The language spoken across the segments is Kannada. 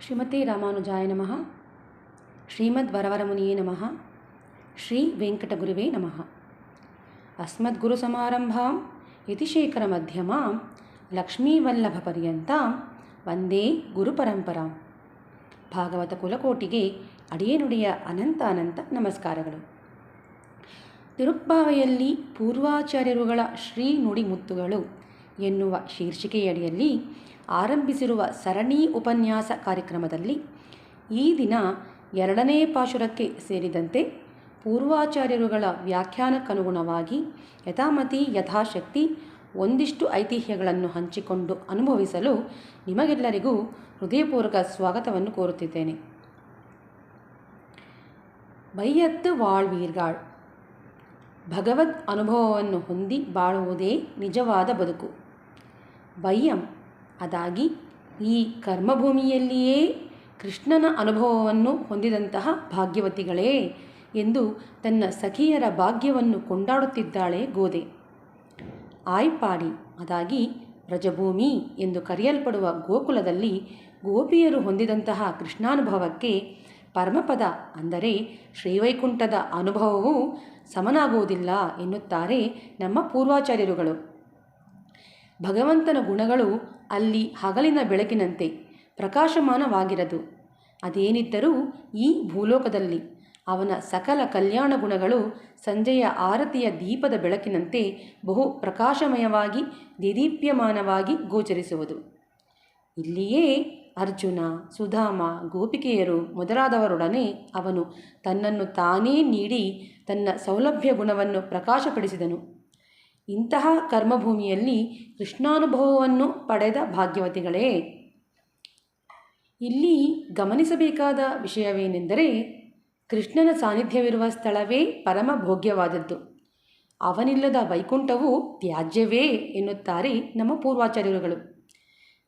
ಶ್ರೀಮತಿ ರಾಮಾನುಜಾಯ ನಮಃ. ಶ್ರೀಮದ್ ವರವರಮುನಿಯೇ ನಮಃ. ಶ್ರೀ ವೆಂಕಟಗುರುವೇ ನಮಃ. ಅಸ್ಮದ್ಗುರುಸಮಾರಂಭಾಂ ಯತಿಶೇಖರಮಧ್ಯಮಾಂ ಲಕ್ಷ್ಮೀವಲ್ಲಭಪರ್ಯಂತಾಂ ವಂದೇ ಗುರುಪರಂಪರಾಂ. ಭಾಗವತ ಕುಲಕೋಟಿಗೆ ಅಡಿಯನುಡಿಯ ಅನಂತ ಅನಂತ ನಮಸ್ಕಾರಗಳು. ತಿರುಪ್ಪಾವೆಯಲ್ಲಿ ಪೂರ್ವಾಚಾರ್ಯರುಗಳ ಶ್ರೀ ನುಡಿಮುತ್ತುಗಳು ಎನ್ನುವ ಶೀರ್ಷಿಕೆಯಡಿಯಲ್ಲಿ ಆರಂಭಿಸಿರುವ ಸರಣಿ ಉಪನ್ಯಾಸ ಕಾರ್ಯಕ್ರಮದಲ್ಲಿ ಈ ದಿನ ಎರಡನೇ ಪಾಶುರಕ್ಕೆ ಸೇರಿದಂತೆ ಪೂರ್ವಾಚಾರ್ಯರುಗಳ ವ್ಯಾಖ್ಯಾನಕ್ಕನುಗುಣವಾಗಿ ಯಥಾಮತಿ ಯಥಾಶಕ್ತಿ ಒಂದಿಷ್ಟು ಐತಿಹ್ಯಗಳನ್ನು ಹಂಚಿಕೊಂಡು ಅನುಭವಿಸಲು ನಿಮಗೆಲ್ಲರಿಗೂ ಹೃದಯಪೂರ್ವಕ ಸ್ವಾಗತವನ್ನು ಕೋರುತ್ತಿದ್ದೇನೆ. ಬೈಯತ್ತು ವಾಳ್ವೀರ್ಗಾಳ್. ಭಗವದ್ ಅನುಭವವನ್ನು ಹೊಂದಿ ಬಾಳುವುದೇ ನಿಜವಾದ ಬದುಕು. ವಯ್ಯಂ ಅದಾಗಿ, ಈ ಕರ್ಮಭೂಮಿಯಲ್ಲಿಯೇ ಕೃಷ್ಣನ ಅನುಭವವನ್ನು ಹೊಂದಿದಂತಹ ಭಾಗ್ಯವತಿಗಳೇ ಎಂದು ತನ್ನ ಸಖಿಯರ ಭಾಗ್ಯವನ್ನು ಕೊಂಡಾಡುತ್ತಿದ್ದಾಳೆ ಗೋದೆ. ಆಯ್ಪಾಡಿ, ಅದಾಗಿ ರಜಭೂಮಿ ಎಂದು ಕರೆಯಲ್ಪಡುವ ಗೋಕುಲದಲ್ಲಿ ಗೋಪಿಯರು ಹೊಂದಿದಂತಹ ಕೃಷ್ಣಾನುಭವಕ್ಕೆ ಪರಮಪದ ಅಂದರೆ ಶ್ರೀವೈಕುಂಠದ ಅನುಭವವೂ ಸಮನಾಗುವುದಿಲ್ಲ ಎನ್ನುತ್ತಾರೆ ನಮ್ಮ ಪೂರ್ವಾಚಾರ್ಯರುಗಳು. ಭಗವಂತನ ಗುಣಗಳು ಅಲ್ಲಿ ಹಗಲಿನ ಬೆಳಕಿನಂತೆ ಪ್ರಕಾಶಮಾನವಾಗಿರದು. ಅದೇನಿದ್ದರೂ ಈ ಭೂಲೋಕದಲ್ಲಿ ಅವನ ಸಕಲ ಕಲ್ಯಾಣ ಗುಣಗಳು ಸಂಜೆಯ ಆರತಿಯ ದೀಪದ ಬೆಳಕಿನಂತೆ ಬಹು ಪ್ರಕಾಶಮಯವಾಗಿ, ದಿದೀಪ್ಯಮಾನವಾಗಿ ಗೋಚರಿಸುವುದು. ಇಲ್ಲಿಯೇ ಅರ್ಜುನ, ಸುಧಾಮ, ಗೋಪಿಕೆಯರು ಮೊದಲಾದವರೊಡನೆ ಅವನು ತನ್ನನ್ನು ತಾನೇ ನೀಡಿ ತನ್ನ ಸೌಲಭ್ಯ ಗುಣವನ್ನು ಪ್ರಕಾಶಪಡಿಸಿದನು. ಇಂತಹ ಕರ್ಮಭೂಮಿಯಲ್ಲಿ ಕೃಷ್ಣಾನುಭವವನ್ನು ಪಡೆದ ಭಾಗ್ಯವತಿಗಳೇ. ಇಲ್ಲಿ ಗಮನಿಸಬೇಕಾದ ವಿಷಯವೇನೆಂದರೆ ಕೃಷ್ಣನ ಸಾನ್ನಿಧ್ಯವಿರುವ ಸ್ಥಳವೇ ಪರಮ ಭೋಗ್ಯವಾದದ್ದು ಅವನಿಲ್ಲದ ವೈಕುಂಠವು ತ್ಯಾಜ್ಯವೇ ಎನ್ನುತ್ತಾರೆ ನಮ್ಮ ಪೂರ್ವಾಚಾರ್ಯರುಗಳು.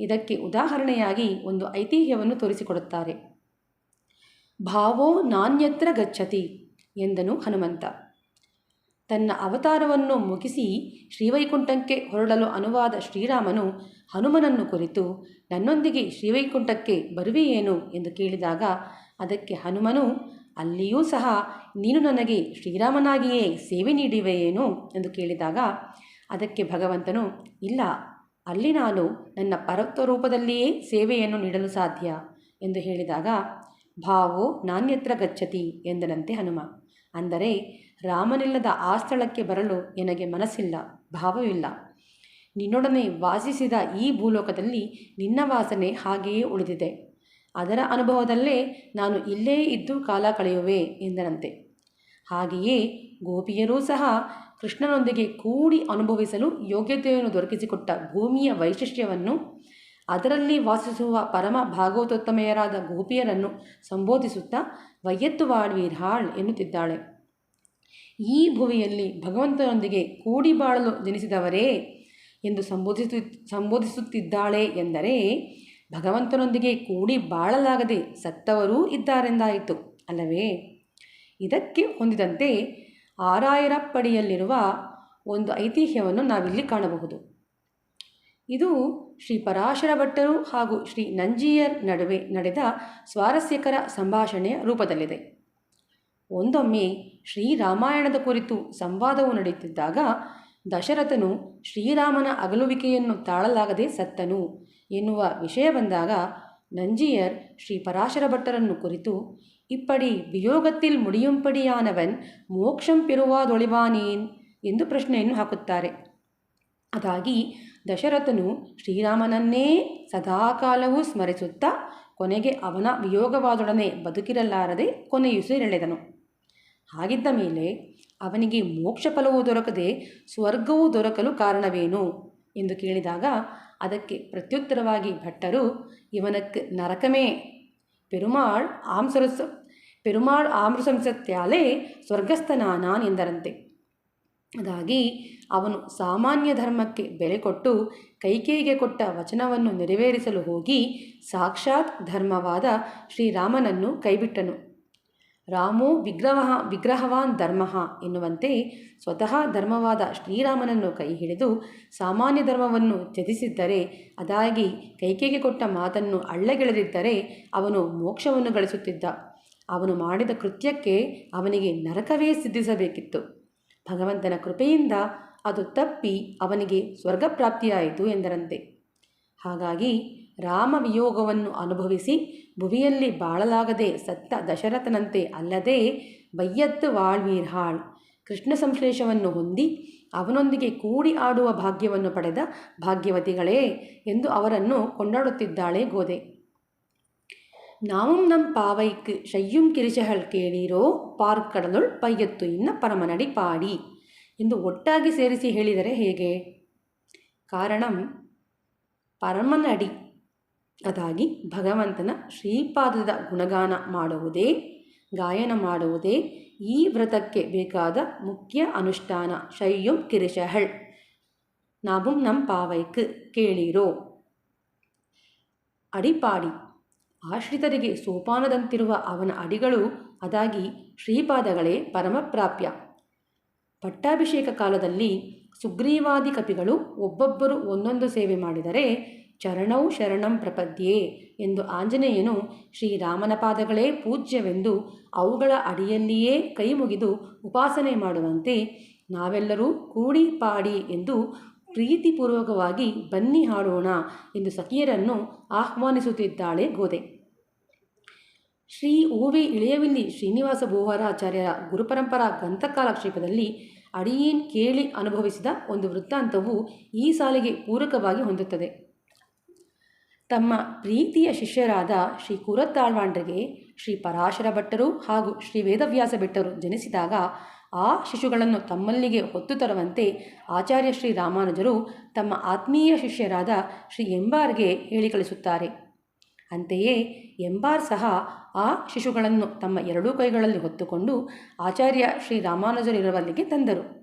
ಇದಕ್ಕೆ ಉದಾಹರಣೆಯಾಗಿ ಒಂದು ಐತಿಹ್ಯವನ್ನು ತೋರಿಸಿಕೊಡುತ್ತಾರೆ. ಭಾವೋ ನಾನ್ಯತ್ರ ಗಚ್ಚತಿ ಎಂದನು ಹನುಮಂತ. ತನ್ನ ಅವತಾರವನ್ನು ಮುಗಿಸಿ ಶ್ರೀವೈಕುಂಠಕ್ಕೆ ಹೊರಡಲು ಅನುವಾದ ಶ್ರೀರಾಮನು ಹನುಮನನ್ನು ಕುರಿತು, ನನ್ನೊಂದಿಗೆ ಶ್ರೀವೈಕುಂಠಕ್ಕೆ ಬರುವೆಯೇನು? ಎಂದು ಕೇಳಿದಾಗ, ಅದಕ್ಕೆ ಹನುಮನು, ಅಲ್ಲಿಯೂ ಸಹ ನೀನು ನನಗೆ ಶ್ರೀರಾಮನಾಗಿಯೇ ಸೇವೆ ನೀಡಿವೆಯೇನು? ಎಂದು ಕೇಳಿದಾಗ, ಅದಕ್ಕೆ ಭಗವಂತನು, ಇಲ್ಲ, ಅಲ್ಲಿ ನಾನು ನನ್ನ ಪರತ್ವ ರೂಪದಲ್ಲಿಯೇ ಸೇವೆಯನ್ನು ನೀಡಲು ಸಾಧ್ಯ? ಎಂದು ಹೇಳಿದಾಗ, ಭಾವೋ ನಾಣ್ಯತ್ರ ಗಚ್ಚತಿ ಎಂದನಂತೆ ಹನುಮ. ಅಂದರೆ ರಾಮನಿಲ್ಲದ ಆ ಸ್ಥಳಕ್ಕೆ ಬರಲು ನನಗೆ ಮನಸ್ಸಿಲ್ಲ, ಭಾವವಿಲ್ಲ. ನಿನ್ನೊಡನೆ ವಾಸಿಸಿದ ಈ ಭೂಲೋಕದಲ್ಲಿ ನಿನ್ನ ವಾಸನೆ ಹಾಗೆಯೇ ಉಳಿದಿದೆ. ಅದರ ಅನುಭವದಲ್ಲೇ ನಾನು ಇಲ್ಲೇ ಇದ್ದು ಕಾಲ ಕಳೆಯುವೆ ಎಂದನಂತೆ. ಹಾಗೆಯೇ ಗೋಪಿಯರೂ ಸಹ ಕೃಷ್ಣನೊಂದಿಗೆ ಕೂಡಿ ಅನುಭವಿಸಲು ಯೋಗ್ಯತೆಯನ್ನು ದೊರಕಿಸಿಕೊಟ್ಟ ಭೂಮಿಯ ವೈಶಿಷ್ಟ್ಯವನ್ನು ಅದರಲ್ಲಿ ವಾಸಿಸುವ ಪರಮ ಭಾಗವತೋತ್ತಮೆಯರಾದ ಗೋಪಿಯರನ್ನು ಸಂಬೋಧಿಸುತ್ತಾ ವಯ್ಯತ್ತು ವಾಳ್ವೀರ್ಹಾಳ್ ಎನ್ನುತ್ತಿದ್ದಾಳೆ. ಈ ಭುವಿಯಲ್ಲಿ ಭಗವಂತನೊಂದಿಗೆ ಕೂಡಿ ಬಾಳಲು ಜನಿಸಿದವರೇ ಎಂದು ಸಂಬೋಧಿಸು, ಸಂಬೋಧಿಸುತ್ತಿದ್ದಾಳೆ ಎಂದರೆ ಭಗವಂತನೊಂದಿಗೆ ಕೂಡಿ ಬಾಳಲಾಗದೆ ಸತ್ತವರೂ ಇದ್ದಾರೆಂದಾಯಿತು ಅಲ್ಲವೇ? ಇದಕ್ಕೆ ಹೊಂದಿದಂತೆ ಆರಾಯರಪ್ಪಡಿಯಲ್ಲಿರುವ ಒಂದು ಐತಿಹ್ಯವನ್ನು ನಾವಿಲ್ಲಿ ಕಾಣಬಹುದು. ಇದು ಶ್ರೀ ಪರಾಶರ ಭಟ್ಟರು ಹಾಗೂ ಶ್ರೀ ನಂಜಿಯರ್ ನಡುವೆ ನಡೆದ ಸ್ವಾರಸ್ಯಕರ ಸಂಭಾಷಣೆಯ ರೂಪದಲ್ಲಿದೆ. ಒಂದೊಮ್ಮೆ ಶ್ರೀರಾಮಾಯಣದ ಕುರಿತು ಸಂವಾದವು ನಡೆಯುತ್ತಿದ್ದಾಗ ದಶರಥನು ಶ್ರೀರಾಮನ ಅಗಲುವಿಕೆಯನ್ನು ತಾಳಲಾಗದೆ ಸತ್ತನು ಎನ್ನುವ ವಿಷಯ ಬಂದಾಗ ನಂಜಿಯರ್ ಶ್ರೀ ಪರಾಶರ ಭಟ್ಟರನ್ನು ಕುರಿತು, ಇಪ್ಪಡಿ ವಿಯೋಗತ್ತಿಲ್ ಮುಡಿಯುಂಪಡಿಯಾನವನ್ ಮೋಕ್ಷಂ ಪಿರುವಾದೊಳಿವಾನೇನ್? ಎಂದು ಪ್ರಶ್ನೆಯನ್ನು ಹಾಕುತ್ತಾರೆ. ಅದಾಗಿ ದಶರಥನು ಶ್ರೀರಾಮನನ್ನೇ ಸದಾಕಾಲವೂ ಸ್ಮರಿಸುತ್ತಾ ಕೊನೆಗೆ ಅವನ ವಿಯೋಗವಾದೊಡನೆ ಬದುಕಿರಲಾರದೆ ಕೊನೆಯುಸಿರೆಳೆದನು ಹಾಗಿದ್ದ ಮೇಲೆ ಅವನಿಗೆ ಮೋಕ್ಷ ಫಲವೂ ದೊರಕದೆ ಸ್ವರ್ಗವೂ ದೊರಕಲು ಕಾರಣವೇನು? ಎಂದು ಕೇಳಿದಾಗ ಅದಕ್ಕೆ ಪ್ರತ್ಯುತ್ತರವಾಗಿ ಭಟ್ಟರು ಇವನಕ್ಕೆ ನರಕಮೇ. ಪೆರುಮಾಳ್ ಆಮ್ಸರಸ, ಪೆರುಮಾಳ್ ಆಮೃಸಂಸತ್ಯಾಲೇ ಸ್ವರ್ಗಸ್ಥನಾನಾನ್ ಎಂದರಂತೆ. ಅದಾಗಿ ಅವನು ಸಾಮಾನ್ಯ ಧರ್ಮಕ್ಕೆ ಬೆಲೆ ಕೊಟ್ಟು ಕೈಕೇಯಿಗೆ ಕೊಟ್ಟ ವಚನವನ್ನು ನೆರವೇರಿಸಲು ಹೋಗಿ ಸಾಕ್ಷಾತ್ ಧರ್ಮವಾದ ಶ್ರೀರಾಮನನ್ನು ಕೈಬಿಟ್ಟನು. ರಾಮೋ ವಿಗ್ರಹ, ವಿಗ್ರಹವಾನ್ ಧರ್ಮ ಎನ್ನುವಂತೆ ಸ್ವತಃ ಧರ್ಮವಾದ ಶ್ರೀರಾಮನನ್ನು ಕೈ ಹಿಡಿದು ಸಾಮಾನ್ಯ ಧರ್ಮವನ್ನು ತ್ಯಜಿಸಿದ್ದರೆ, ಅದಾಗಿ ಕೈಕೆಗೆ ಕೊಟ್ಟ ಮಾತನ್ನು ಅಳ್ಳಗೆಳೆದಿದ್ದರೆ ಅವನು ಮೋಕ್ಷವನ್ನು ಗಳಿಸುತ್ತಿದ್ದ. ಅವನು ಮಾಡಿದ ಕೃತ್ಯಕ್ಕೆ ಅವನಿಗೆ ನರಕವೇ ಸಿದ್ಧಿಸಬೇಕಿತ್ತು. ಭಗವಂತನ ಕೃಪೆಯಿಂದ ಅದು ತಪ್ಪಿ ಅವನಿಗೆ ಸ್ವರ್ಗಪ್ರಾಪ್ತಿಯಾಯಿತು ಎಂದರಂತೆ. ಹಾಗಾಗಿ ರಾಮ ವಿಯೋಗವನ್ನು ಅನುಭವಿಸಿ ಭುವಿಯಲ್ಲಿ ಬಾಳಲಾಗದೆ ಸತ್ತ ದಶರಥನಂತೆ ಅಲ್ಲದೆ ಬಯ್ಯತ್ತು ವಾಳ್ವೀರ್ಹಾಳ್ ಕೃಷ್ಣ ಸಂಶ್ಲೇಷವನ್ನು ಹೊಂದಿ ಅವನೊಂದಿಗೆ ಕೂಡಿ ಆಡುವ ಭಾಗ್ಯವನ್ನು ಪಡೆದ ಭಾಗ್ಯವತಿಗಳೇ ಎಂದು ಅವರನ್ನು ಕೊಂಡಾಡುತ್ತಿದ್ದಾಳೆ ಗೋದೆ ನಾவும் ನಂ பாவைக்கு செய்யும் ಕಿರಿಚಹಳ್ ಕೇಳೀರೋ ಪಾರ್ಕಡಲೊಳ್ ಪಯ್ಯತ್ತು ಇನ್ನ ಪರಮನಡಿ ಪಾಡಿ ಎಂದು ಒಟ್ಟಾಗಿ ಸೇರಿಸಿ ಹೇಳಿದರೆ ಹೇಗೆ ಕಾರಣಂ ಪರಮನಡಿ ಅದಾಗಿ ಭಗವಂತನ ಶ್ರೀಪಾದದ ಗುಣಗಾನ ಮಾಡುವುದೇ ಗಾಯನ ಮಾಡುವುದೇ ಈ ವ್ರತಕ್ಕೆ ಬೇಕಾದ ಮುಖ್ಯ ಅನುಷ್ಠಾನ ಶೈಯುಂ ಕಿರಿಶಹಳ್ ನಾಬುಂ ನಂ ಪಾವೈಕ್ ಕೇಳಿರೋ ಅಡಿಪಾಡಿ ಆಶ್ರಿತರಿಗೆ ಸೋಪಾನದಂತಿರುವ ಅವನ ಅಡಿಗಳು ಅದಾಗಿ ಶ್ರೀಪಾದಗಳೇ ಪರಮಪ್ರಾಪ್ಯ. ಪಟ್ಟಾಭಿಷೇಕ ಕಾಲದಲ್ಲಿ ಸುಗ್ರೀವಾದಿ ಕಪಿಗಳು ಒಬ್ಬೊಬ್ಬರು ಒಂದೊಂದು ಸೇವೆ ಮಾಡಿದರೆ ಚರಣೌ ಶರಣಂ ಪ್ರಪದ್ಯೆ ಎಂದು ಆಂಜನೇಯನು ಶ್ರೀರಾಮನ ಪಾದಗಳೇ ಪೂಜ್ಯವೆಂದು ಅವುಗಳ ಅಡಿಯಲ್ಲಿಯೇ ಕೈ ಮುಗಿದು ಉಪಾಸನೆ ಮಾಡುವಂತೆ ನಾವೆಲ್ಲರೂ ಕೂಡಿ ಪಾಡಿ ಎಂದು ಪ್ರೀತಿಪೂರ್ವಕವಾಗಿ ಬನ್ನಿ ಹಾಡೋಣ ಎಂದು ಸಖಿಯರನ್ನು ಆಹ್ವಾನಿಸುತ್ತಿದ್ದಾಳೆ ಗೋದೆ. ಶ್ರೀ ಓವಿ ಇಳೆಯವಿಲ್ಲಿ ಶ್ರೀನಿವಾಸ ಬೋಹರಾಚಾರ್ಯರ ಗುರುಪರಂಪರಾ ಗ್ರಂಥಕಾಲಕ್ಷೇಪದಲ್ಲಿ ಅಡಿಯೇನ್ ಕೇಳಿ ಅನುಭವಿಸಿದ ಒಂದು ವೃತ್ತಾಂತವು ಈ ಸಾಲಿಗೆ ಪೂರಕವಾಗಿ ಹೊಂದುತ್ತದೆ. ತಮ್ಮ ಪ್ರೀತಿಯ ಶಿಷ್ಯರಾದ ಶ್ರೀ ಕುರತ್ತಾಳ್ವಾಂಡ್ರಿಗೆ ಶ್ರೀ ಪರಾಶರ ಭಟ್ಟರು ಹಾಗೂ ಶ್ರೀ ವೇದವ್ಯಾಸ ಭಟ್ಟರು ಜನಿಸಿದಾಗ ಆ ಶಿಶುಗಳನ್ನು ತಮ್ಮಲ್ಲಿಗೆ ಹೊತ್ತು ತರುವಂತೆ ಆಚಾರ್ಯ ಶ್ರೀ ರಾಮಾನುಜರು ತಮ್ಮ ಆತ್ಮೀಯ ಶಿಷ್ಯರಾದ ಶ್ರೀ ಎಂಬಾರ್ಗೆ ಹೇಳಿ ಕಳಿಸುತ್ತಾರೆ. ಅಂತೆಯೇ ಎಂಬಾರ್ ಸಹ ಆ ಶಿಶುಗಳನ್ನು ತಮ್ಮ ಎರಡೂ ಕೈಗಳಲ್ಲಿ ಹೊತ್ತುಕೊಂಡು ಆಚಾರ್ಯ ಶ್ರೀ ರಾಮಾನುಜರಿರುವಲ್ಲಿಗೆ ತಂದರು.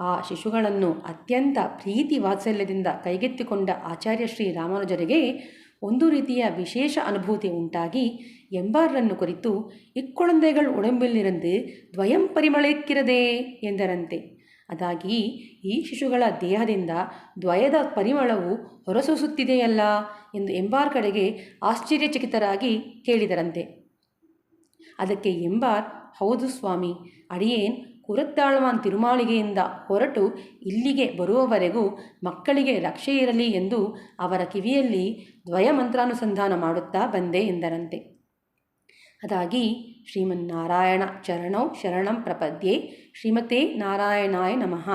ಆ ಶಿಶುಗಳನ್ನು ಅತ್ಯಂತ ಪ್ರೀತಿ ವಾತ್ಸಲ್ಯದಿಂದ ಕೈಗೆತ್ತಿಕೊಂಡ ಆಚಾರ್ಯ ಶ್ರೀ ರಾಮಾನುಜರಿಗೆ ಒಂದು ರೀತಿಯ ವಿಶೇಷ ಅನುಭೂತಿ ಉಂಟಾಗಿ ಎಂಬಾರನ್ನು ಕುರಿತು ಇಕ್ಕೊಳಂದೆಗಳು உடம்பிலிருந்து ದ್ವಯಂ ಪರಿಮಳಿಕ್ಕಿರದೆ ಎಂದರಂತೆ. ಅದಾಗಿ, ಈ ಶಿಶುಗಳ ದೇಹದಿಂದ ದ್ವಯದ ಪರಿಮಳವು ಹೊರಸೂಸುತ್ತಿದೆಯಲ್ಲ ಎಂದು ಎಂಬಾರ್ ಕಡೆಗೆ ಆಶ್ಚರ್ಯಚಕಿತರಾಗಿ ಕೇಳಿದರಂತೆ. ಅದಕ್ಕೆ ಎಂಬಾರ್, ಹೌದು ಸ್ವಾಮಿ, ಅಡಿಯೇನ್ ಕುರತ್ತಾಳವಾನ್ ತಿರುಮಾಳಿಗೆಯಿಂದ ಹೊರಟು ಇಲ್ಲಿಗೆ ಬರುವವರೆಗೂ ಮಕ್ಕಳಿಗೆ ರಕ್ಷೆ ಇರಲಿ ಎಂದು ಅವರ ಕಿವಿಯಲ್ಲಿ ದ್ವಯ ಮಂತ್ರಾನುಸಂಧಾನ ಮಾಡುತ್ತಾ ಬಂದೆ ಎಂದರಂತೆ. ಅದಾಗಿ ಶ್ರೀಮನ್ನಾರಾಯಣ ಚರಣೌ ಶರಣಂ ಪ್ರಪದ್ಯೆ ಶ್ರೀಮತೇ ನಾರಾಯಣಾಯ ನಮಃ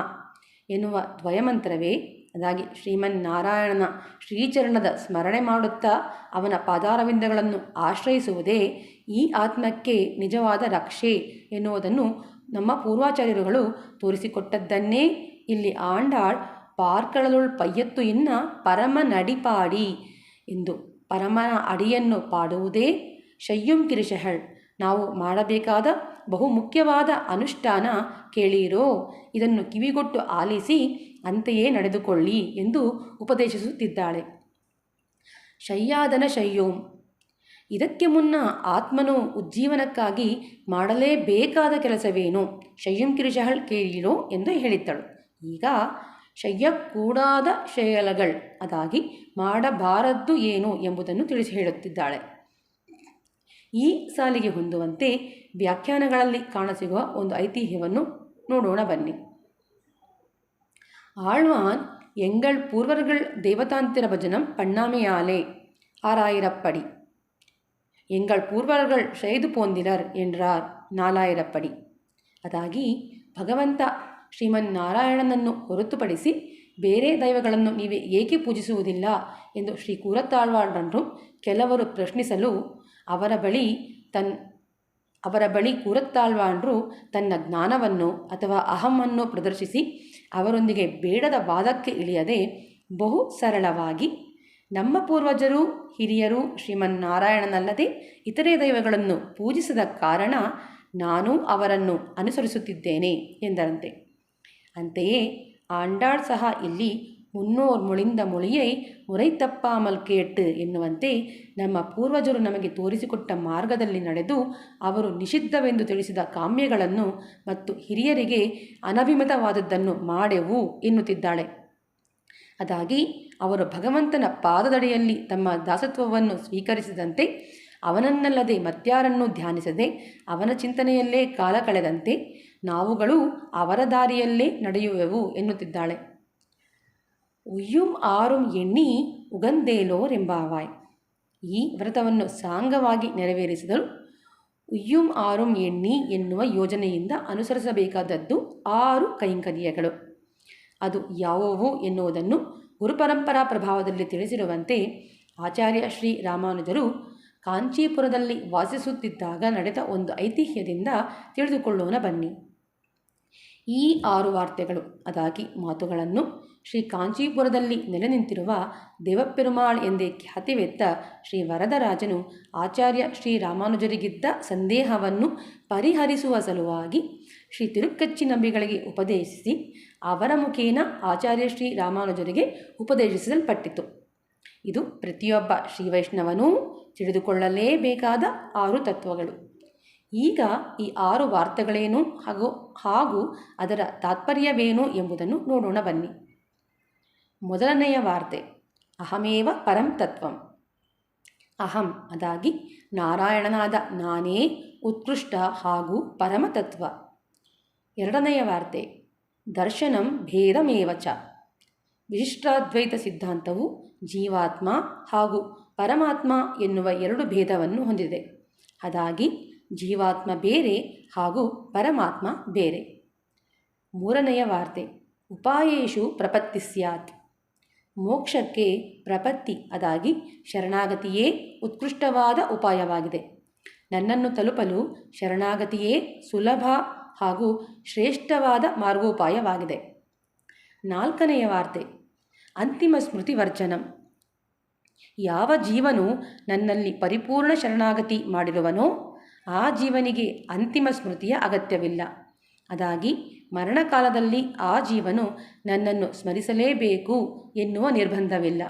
ಎನ್ನುವ ದ್ವಯಮಂತ್ರವೇ ಅದಾಗಿ ಶ್ರೀಮನ್ನಾರಾಯಣನ ಶ್ರೀಚರಣದ ಸ್ಮರಣೆ ಮಾಡುತ್ತಾ ಅವನ ಪಾದಾರವಿಂದಗಳನ್ನು ಆಶ್ರಯಿಸುವುದೇ ಈ ಆತ್ಮಕ್ಕೆ ನಿಜವಾದ ರಕ್ಷೆ ಎನ್ನುವುದನ್ನು ನಮ್ಮ ಪೂರ್ವಾಚಾರ್ಯರುಗಳು ತೋರಿಸಿಕೊಟ್ಟದ್ದನ್ನೇ ಇಲ್ಲಿ ಆಂಡಾಳ್ ಪಾರ್ಕಳಲುಳ್ ಪಯ್ಯತ್ತು ಇನ್ನ ಪರಮ ನಡಿಪಾಡಿ ಎಂದು ಪರಮನ ಅಡಿಯನ್ನು ಪಾಡುವುದೇ ಶಯ್ಯುಂ ಕಿರಿಶಹಳ್ ನಾವು ಮಾಡಬೇಕಾದ ಬಹು ಮುಖ್ಯವಾದ ಅನುಷ್ಠಾನ ಕೇಳಿರೋ, ಇದನ್ನು ಕಿವಿಗೊಟ್ಟು ಆಲಿಸಿ ಅಂತೆಯೇ ನಡೆದುಕೊಳ್ಳಿ ಎಂದು ಉಪದೇಶಿಸುತ್ತಿದ್ದಾಳೆ. ಶಯ್ಯಾದನ ಶಯ್ಯೋಂ. ಇದಕ್ಕೆ ಮುನ್ನ ಆತ್ಮನು ಉಜ್ಜೀವನಕ್ಕಾಗಿ ಮಾಡಲೇಬೇಕಾದ ಕೆಲಸವೇನು? ಶಯ್ಯಂ ಕಿರಿಶಹಳ್ ಕೇಳಿರೋ ಎಂದು ಹೇಳಿದ್ದಳು. ಈಗ ಶಯ್ಯ ಕೂಡಾದ ಶಯಲಗಳ್, ಅದಾಗಿ ಮಾಡಬಾರದ್ದು ಏನು ಎಂಬುದನ್ನು ತಿಳಿಸಿ ಹೇಳುತ್ತಿದ್ದಾಳೆ. ಈ ಸಾಲಿಗೆ ಹೊಂದುವಂತೆ ವ್ಯಾಖ್ಯಾನಗಳಲ್ಲಿ ಕಾಣಸಿಗುವ ಒಂದು ಐತಿಹ್ಯವನ್ನು ನೋಡೋಣ ಬನ್ನಿ ஆழ்வான் எங்கள் பூர்வர்கள் தெய்வதாந்திர பஜனம் பண்ணாமையாலே ஆறாயிரப்படி எங்கள் பூர்வர்கள் செய்து போந்திலர் என்றார் ನಾಲಾಯಿರಪ್ಪಡಿ ಅದಾಗಿ ಭಗವಂತ ಶ್ರೀಮನ್ನಾರಾಯಣನನ್ನು ಹೊರತುಪಡಿಸಿ ಬೇರೆ ದೈವಗಳನ್ನು ನೀವೇ ಏಕೆ ಪೂಜಿಸುವುದಿಲ್ಲ ಎಂದು ಶ್ರೀ ಕೂರತ್ತಾಳ್ವಾಡ್ರನ್ನು ಕೆಲವರು ಪ್ರಶ್ನಿಸಲು ಅವರ ಬಳಿ ತನ್, ಅವರ ಬಳಿ ಕೂರತ್ತಾಳ್ವಾಂಡ್ರು ತನ್ನ ಜ್ಞಾನವನ್ನು ಅಥವಾ ಅಹಮನ್ನು ಪ್ರದರ್ಶಿಸಿ ಅವರೊಂದಿಗೆ ಬೇಡದ ವಾದಕ್ಕೆ ಇಳಿಯದೆ ಬಹು ಸರಳವಾಗಿ, ನಮ್ಮ ಪೂರ್ವಜರು, ಹಿರಿಯರು, ಶ್ರೀಮನ್ನಾರಾಯಣನಲ್ಲದೆ ಇತರೆ ದೈವಗಳನ್ನು ಪೂಜಿಸದ ಕಾರಣ ನಾನು ಅವರನ್ನು ಅನುಸರಿಸುತ್ತಿದ್ದೇನೆ ಎಂದರಂತೆ. ಅಂತೆಯೇ ಆಂಡಾಳ್ ಸಹ ಇಲ್ಲಿ ಮುನ್ನೋರ್ ಮುಳಿಂದ ಮೊಳಿಯೈ ಮುರೈ ತಪ್ಪಾಮಲ್ ಕೇಟ್ಟು ಎನ್ನುವಂತೆ ನಮ್ಮ ಪೂರ್ವಜರು ನಮಗೆ ತೋರಿಸಿಕೊಟ್ಟ ಮಾರ್ಗದಲ್ಲಿ ನಡೆದು ಅವರು ನಿಷಿದ್ಧವೆಂದು ತಿಳಿಸಿದ ಕಾಮ್ಯಗಳನ್ನು ಮತ್ತು ಹಿರಿಯರಿಗೆ ಅನಭಿಮತವಾದದ್ದನ್ನು ಮಾಡೆವು ಎನ್ನುತ್ತಿದ್ದಾಳೆ. ಅದಾಗಿ, ಅವರು ಭಗವಂತನ ಪಾದದಡಿಯಲ್ಲಿ ತಮ್ಮ ದಾಸತ್ವವನ್ನು ಸ್ವೀಕರಿಸಿದಂತೆ, ಅವನನ್ನಲ್ಲದೆ ಮತ್ಯಾರನ್ನೂ ಧ್ಯಾನಿಸದೆ, ಅವನ ಚಿಂತನೆಯಲ್ಲೇ ಕಾಲ ಕಳೆದಂತೆ, ನಾವುಗಳು ಅವರ ದಾರಿಯಲ್ಲೇ ನಡೆಯುವೆವು ಎನ್ನುತ್ತಿದ್ದಾಳೆ. ಉಯ್ಯುಂ ಆರುಂ ಎಣ್ಣಿ ಉಗಂದೇಲೋರೆಂಬಾವಾಯ್ ಈ ವ್ರತವನ್ನು ಸಾಂಗವಾಗಿ ನೆರವೇರಿಸಿದರು. ಉಯ್ಯುಂ ಆರುಂ ಎಣ್ಣಿ ಎನ್ನುವ ಯೋಜನೆಯಿಂದ ಅನುಸರಿಸಬೇಕಾದದ್ದು ಆರು ಕೈಂಕರ್ಯಗಳು. ಅದು ಯಾವುವು ಎನ್ನುವುದನ್ನು ಗುರುಪರಂಪರಾ ಪ್ರಭಾವದಲ್ಲಿ ತಿಳಿಸಿರುವಂತೆ ಆಚಾರ್ಯ ಶ್ರೀ ರಾಮಾನುಜರು ಕಾಂಚೀಪುರದಲ್ಲಿ ವಾಸಿಸುತ್ತಿದ್ದಾಗ ನಡೆದ ಒಂದು ಐತಿಹ್ಯದಿಂದ ತಿಳಿದುಕೊಳ್ಳೋಣ ಬನ್ನಿ. ಈ ಆರು ವಾರ್ತೆಗಳು, ಅದಾಗಿ ಮಾತುಗಳನ್ನು ಶ್ರೀ ಕಾಂಚೀಪುರದಲ್ಲಿ ನೆಲೆ ನಿಂತಿರುವ ದೇವಪೆರುಮಾಳ್ ಎಂದೇ ಖ್ಯಾತಿವೆತ್ತ ಶ್ರೀ ವರದರಾಜನು ಆಚಾರ್ಯ ಶ್ರೀ ರಾಮಾನುಜರಿಗಿದ್ದ ಸಂದೇಹವನ್ನು ಪರಿಹರಿಸುವ ಸಲುವಾಗಿ ಶ್ರೀ ತಿರುಕ್ಕಚ್ಚಿ ನಂಬಿಗಳಿಗೆ ಉಪದೇಶಿಸಿ ಅವರ ಮುಖೇನ ಆಚಾರ್ಯ ಶ್ರೀ ರಾಮಾನುಜರಿಗೆ ಉಪದೇಶಿಸಲ್ಪಟ್ಟಿತು. ಇದು ಪ್ರತಿಯೊಬ್ಬ ಶ್ರೀ ವೈಷ್ಣವನೂ ತಿಳಿದುಕೊಳ್ಳಲೇಬೇಕಾದ ಆರು ತತ್ವಗಳು. ಈಗ ಈ ಆರು ವಾರ್ತೆಗಳೇನು ಹಾಗೂ ಹಾಗೂ ಅದರ ತಾತ್ಪರ್ಯವೇನು ಎಂಬುದನ್ನು ನೋಡೋಣ ಬನ್ನಿ. ಮೊದಲನೆಯ ವಾರ್ತೆ. ಅಹಮೇವ ಪರಂ ತತ್ವಂ. ಅಹಂ ಅದಾಗಿ ನಾರಾಯಣನಾದ ನಾನೇ ಉತ್ಕೃಷ್ಟ ಹಾಗೂ ಪರಮತತ್ವ ಎರಡನೆಯ ವಾರ್ತೆ. ದರ್ಶನಂ ಭೇದಮೇವ ಚ. ವಿಶಿಷ್ಟಾದ್ವೈತ ಸಿದ್ಧಾಂತವು ಜೀವಾತ್ಮ ಹಾಗೂ ಪರಮಾತ್ಮ ಎನ್ನುವ ಎರಡು ಭೇದವನ್ನು ಹೊಂದಿದೆ. ಅದಾಗಿ ಜೀವಾತ್ಮ ಬೇರೆ ಹಾಗೂ ಪರಮಾತ್ಮ ಬೇರೆ. ಮೂರನೆಯ ವಾರ್ತೆ. ಉಪಾಯೇಶು ಪ್ರಪತ್ತಿ ಸ್ಯಾತ್. ಮೋಕ್ಷಕ್ಕೆ ಪ್ರಪತ್ತಿ. ಅದಾಗಿ ಶರಣಾಗತಿಯೇ ಉತ್ಕೃಷ್ಟವಾದ ಉಪಾಯವಾಗಿದೆ. ನನ್ನನ್ನು ತಲುಪಲು ಶರಣಾಗತಿಯೇ ಸುಲಭ ಹಾಗೂ ಶ್ರೇಷ್ಠವಾದ ಮಾರ್ಗೋಪಾಯವಾಗಿದೆ. ನಾಲ್ಕನೆಯ ವಾರ್ತೆ. ಅಂತಿಮ ಸ್ಮೃತಿ ವರ್ಜನಂ ಯಾವ ಜೀವನು ನನ್ನಲ್ಲಿ ಪರಿಪೂರ್ಣ ಶರಣಾಗತಿ ಮಾಡಿರುವನೋ ಆ ಜೀವನಿಗೆ ಅಂತಿಮ ಸ್ಮೃತಿಯ ಅಗತ್ಯವಿಲ್ಲ. ಅದಾಗಿ ಮರಣಕಾಲದಲ್ಲಿ ಆ ಜೀವನು ನನ್ನನ್ನು ಸ್ಮರಿಸಲೇಬೇಕು ಎನ್ನುವ ನಿರ್ಬಂಧವಿಲ್ಲ.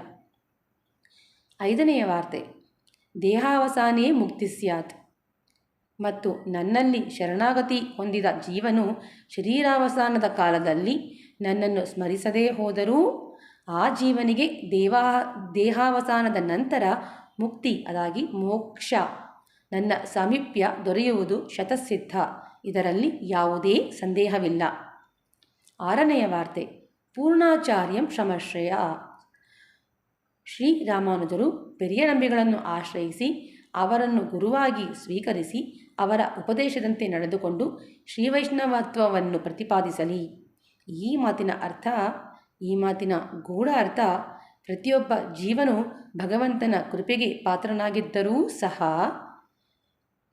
ಐದನೆಯ ವಾರ್ತೆ, ದೇಹಾವಸಾನೇ ಮುಕ್ತಿ ಸ್ಯಾತ್. ಮತ್ತು ನನ್ನಲ್ಲಿ ಶರಣಾಗತಿ ಹೊಂದಿದ ಜೀವನು ಶರೀರಾವಸಾನದ ಕಾಲದಲ್ಲಿ ನನ್ನನ್ನು ಸ್ಮರಿಸದೇ ಹೋದರೂ ಆ ಜೀವನಿಗೆ ದೇವಾ, ದೇಹಾವಸಾನದ ನಂತರ ಮುಕ್ತಿ, ಅದಾಗಿ ಮೋಕ್ಷ, ನನ್ನ ಸಾಮೀಪ್ಯ ದೊರೆಯುವುದು ಶತಸಿದ್ಧ. ಇದರಲ್ಲಿ ಯಾವುದೇ ಸಂದೇಹವಿಲ್ಲ. ಆರನೆಯ ವಾರ್ತೆ, ಪೂರ್ಣಾಚಾರ್ಯಂ ಶ್ರಮಶ್ರಯ. ಶ್ರೀರಾಮಾನುಜರು ಪೆರಿಯ ನಂಬಿಗಳನ್ನು ಆಶ್ರಯಿಸಿ, ಅವರನ್ನು ಗುರುವಾಗಿ ಸ್ವೀಕರಿಸಿ, ಅವರ ಉಪದೇಶದಂತೆ ನಡೆದುಕೊಂಡು ಶ್ರೀವೈಷ್ಣವತ್ವವನ್ನು ಪ್ರತಿಪಾದಿಸಲಿ. ಈ ಮಾತಿನ ಅರ್ಥ, ಈ ಮಾತಿನ ಗೂಢ ಅರ್ಥ, ಪ್ರತಿಯೊಬ್ಬ ಜೀವನು ಭಗವಂತನ ಕೃಪೆಗೆ ಪಾತ್ರನಾಗಿದ್ದರೂ ಸಹ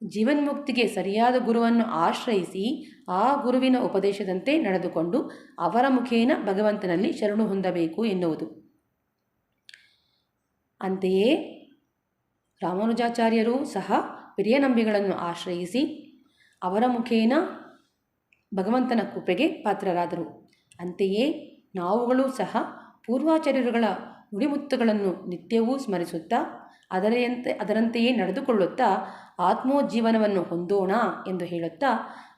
ಜೀವನ್ಮುಕ್ತಿಗೆ ಸರಿಯಾದ ಗುರುವನ್ನು ಆಶ್ರಯಿಸಿ ಆ ಗುರುವಿನ ಉಪದೇಶದಂತೆ ನಡೆದುಕೊಂಡು ಅವರ ಮುಖೇನ ಭಗವಂತನಲ್ಲಿ ಶರಣು ಹೊಂದಬೇಕು ಎನ್ನುವುದು. ಅಂತೆಯೇ ರಾಮಾನುಜಾಚಾರ್ಯರು ಸಹ ಹಿರಿಯ ನಂಬಿಗಳನ್ನು ಆಶ್ರಯಿಸಿ ಅವರ ಮುಖೇನ ಭಗವಂತನ ಕೃಪೆಗೆ ಪಾತ್ರರಾದರು. ಅಂತೆಯೇ ನಾವುಗಳು ಸಹ ಪೂರ್ವಾಚಾರ್ಯರುಗಳ ನುಡಿಮುತ್ತುಗಳನ್ನು ನಿತ್ಯವೂ ಸ್ಮರಿಸುತ್ತಾ ಅದರಂತೆ, ಅದರಂತೆಯೇ ನಡೆದುಕೊಳ್ಳುತ್ತಾ ಆತ್ಮೋಜ್ಜೀವನವನ್ನು ಹೊಂದೋಣ ಎಂದು ಹೇಳುತ್ತಾ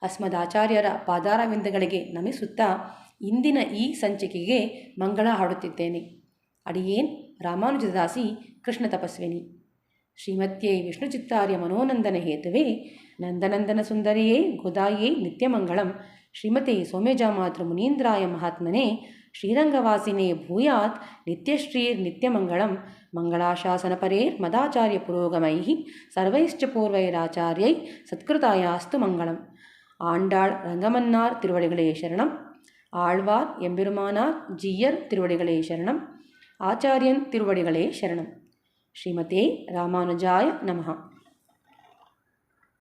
ಅಸ್ಮದಾಚಾರ್ಯರ ಪಾದಾರವಿಂದಗಳಿಗೆ ನಮಿಸುತ್ತಾ ಇಂದಿನ ಈ ಸಂಚಿಕೆಗೆ ಮಂಗಳ ಹಾಡುತ್ತಿದ್ದೇನೆ. ಅಡಿಯೇನ್ ರಾಮಾನುಜದಾಸಿ ಕೃಷ್ಣ ತಪಸ್ವಿನಿ. ಶ್ರೀಮತ್ಯೇ ವಿಷ್ಣುಚಿತ್ತಾರ್ಯ ಮನೋನಂದನ ಹೇತುವೆ. ನಂದನಂದನ ಸುಂದರಿಯೇ, ಗೋದಾಯೇ ನಿತ್ಯಮಂಗಳಂ. ಶ್ರೀಮತಿ ಸೌಮ್ಯಜಾಮಾತೃ ಮುನೀಂದ್ರಾಯ ಮಹಾತ್ಮನೆ ಶ್ರೀರಂಗವಾಸಿನೇ ಭೂಯಾತ್ ನಿತ್ಯಶ್ರೀರ್ ನಿತ್ಯಮಂಗಳಂ ಮಂಗಳಾಶಾಸನಪರೇರ್ ಮದಾಚಾರ್ಯ ಪುರೋಗಮೈ ಸರ್ವೈಶ್ಚ ಪೂರ್ವೈರಾಚಾರ್ಯೈ ಸತ್ಕೃತಾಯಾಸ್ತು ಮಂಗಳಂ ஆண்டாள் ரங்கமன்னார் திருவடிகளே சரணம் ஆழ்வார் எம்பெருமானார் ஜீயர் திருவடிகளே சரணம் ஆச்சாரியன் திருவடிகளே சரணம் ஸ்ரீமதே ராமானுஜாய நமஹா